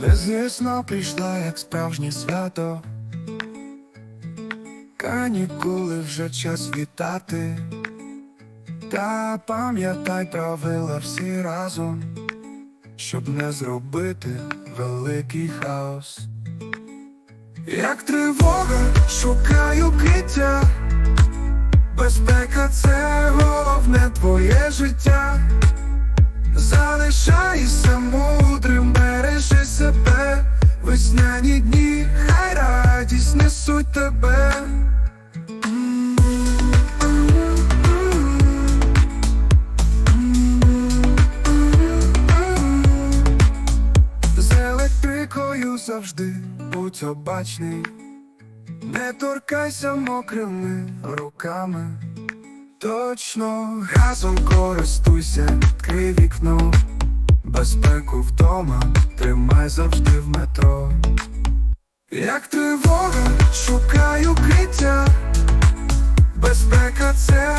Весна прийшла, як справжнє свято. Канікули вже час вітати. Та пам'ятай правила всі разом, щоб не зробити великий хаос. Як тривога, шукаю укриття, безпека це головне твоє життя. Залишайся весняні дні, хай радість несуть тебе. З завжди будь обачний, не торкайся мокрими руками. Точно газом користуйся, відкрий вікно, безпеку вдома, тримай завжди в метро. Як тривога, шукаю укриття, безпека це